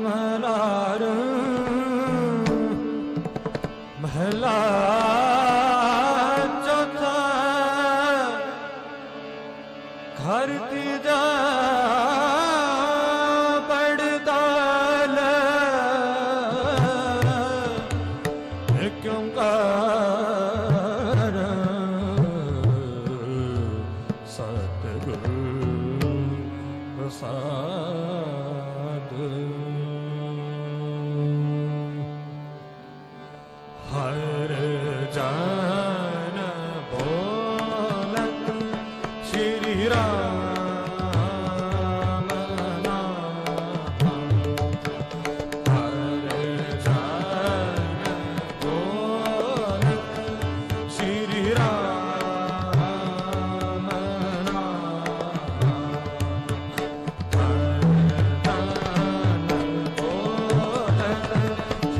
ਮਹਾਰ ਮਹਲਾ ਚੌਥਾ ਘਰ ਦੀ ਕਿਉਂ ਕਾ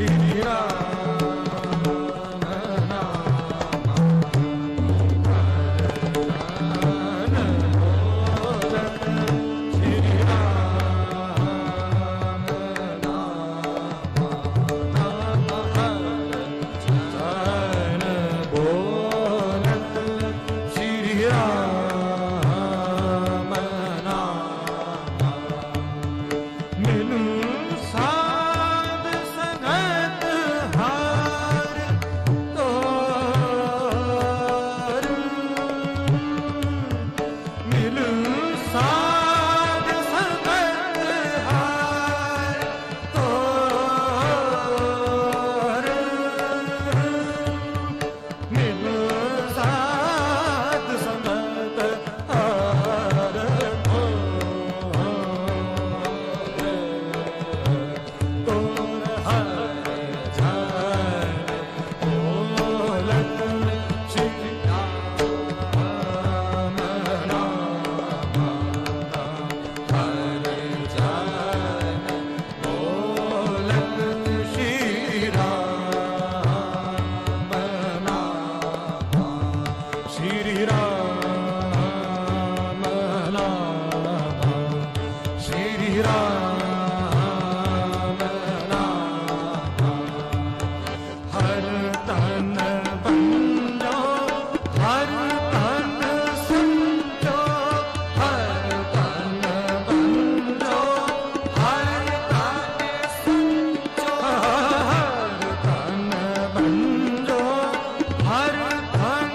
이 비나 Huh?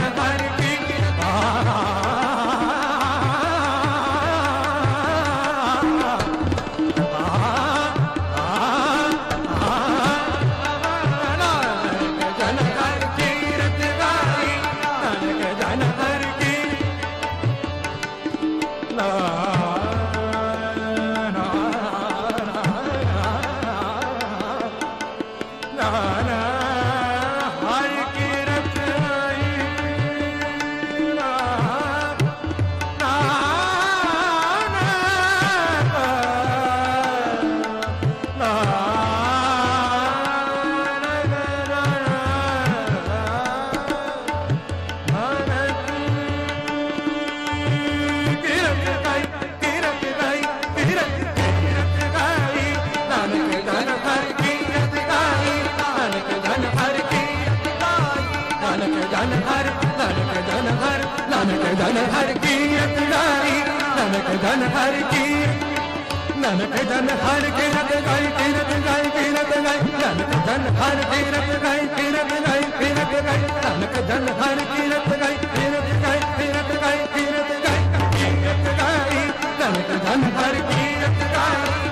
Bye. ਨਾਨਕ ਜਨ ਹਰ ਕੀਰਤ ਨਾਨਕ ਜਨ ਹਰ ਕੀਰਤ ਗਾਈ ਕੀਰਤ ਗਾਈ ਕੀਰਤ ਗਾਈ ਨਾਨਕ ਜਨ ਹਰ ਕੀਰਤ ਗਾਈ ਕੀਰਤ ਗਾਈ ਕੀਰਤ ਗਾਈ ਨਾਨਕ ਜਨ ਹਰ ਕੀਰਤ ਗਾਈ ਕੀਰਤ ਗਾਈ ਕੀਰਤ ਗਾਈ ਕੀਰਤ ਗਾਈ ਕੀਰਤ ਗਾਈ ਨਾਨਕ ਜਨ ਹਰ ਕੀਰਤ ਗਾਈ ਫੂਟ ਗਿਆ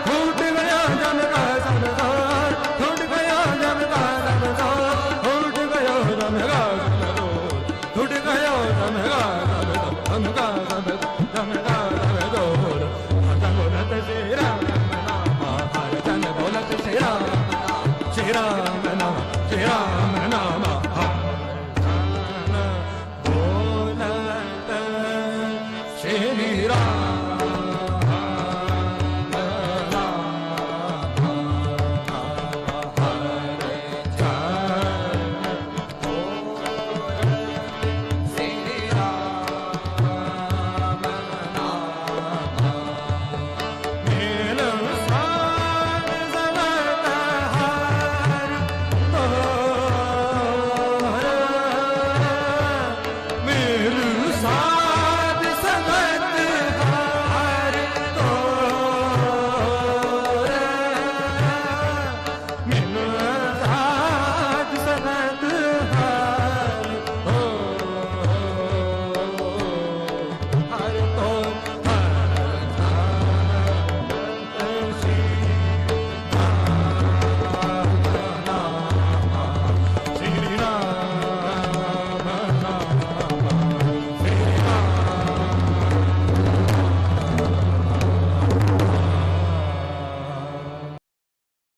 Rama.